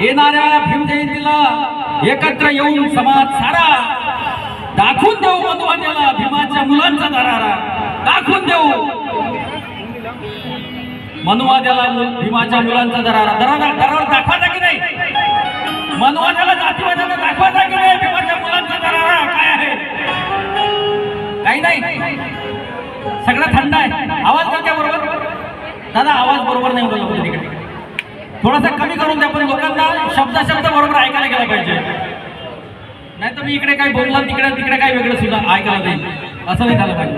येणाऱ्या भीमजयंतीला एकत्र येऊन समाज सारा. दाखवून देऊ मधुवाद्याला भीमाच्या मुलांचा दरारा. दाखवून देऊ. मनुवाद्याला भीमाच्या मुलांचा दरारा. दरारा दरार दाखवायचा की नाही? मनुवाद्याला जातीवाद्याला दाखवायचा की नाही? भीमाच्या मुलांचा दरारा काय आहे? काही नाही. सगळं थंड आहे. आवाज का बरोबर? दादा आवाज बरोबर नाही बोलला थोडासा कमी करून द्या पण लोकांना शब्द शब्द बरोबर ऐकायला गेला पाहिजे. नाही तर मी इकडे काय बोलला तिकडे तिकडे काय वेगळं सुद्धा ऐकायला जाईल. असं नाही झालं पाहिजे.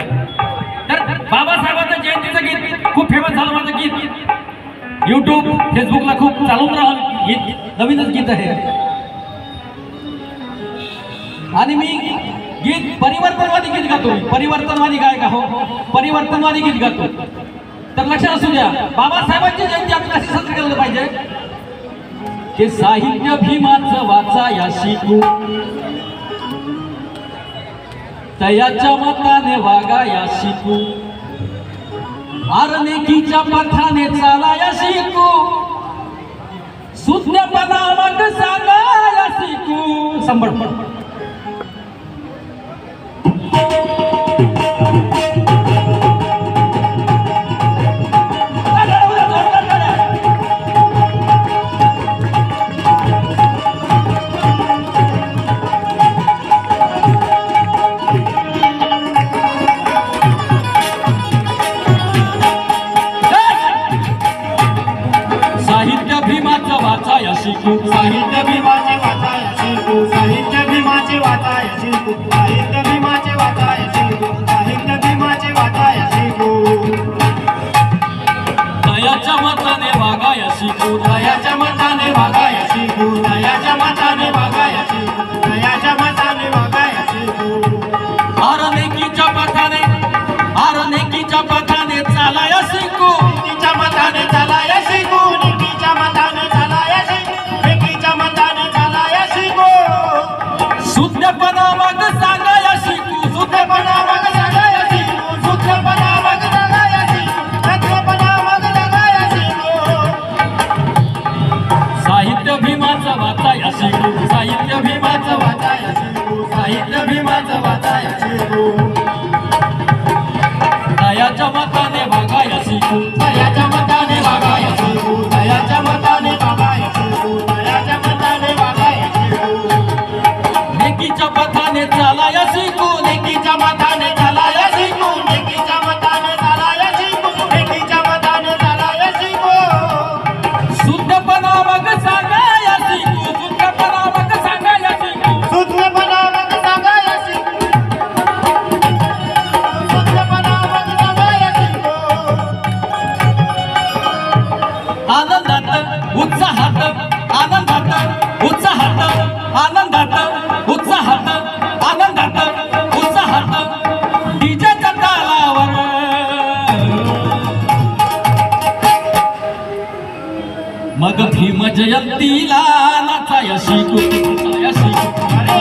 तर बाबासाहेबांचं जयंतीचं गीत खूप फेमस झालं माझं गीत. युट्यूब फेसबुकला खूप चालून राहून गीत नवीनच गीत आहे. आणि मी गीत परिवर्तनवादी गीत गातो. परिवर्तनवादी गायक हो परिवर्तनवादी गीत गातो. तर लक्षात असू द्या बाबासाहेबांची जयंती आपण कशी साजरी केलं पाहिजे? ते साहित्य भीमाचं वाचा या शिकू. तयाच्या मताने वागा या शिकू. आरनेकीच्या पथाने चाला या शिकू. सुज्ञपणा मग सांगा या शिकू. संभळ भीमाचं वाचा या शिकू. साहित्य भीमाचे वाचाय शिकू. साहित्य भीमाचं वाचाय शिकू दयाच्या माता आनंदात उत्साहात आनंदात उत्साहात डीजेच्या तालावर. मग भीम जयंतीला नाचाया यशी शिकू अरे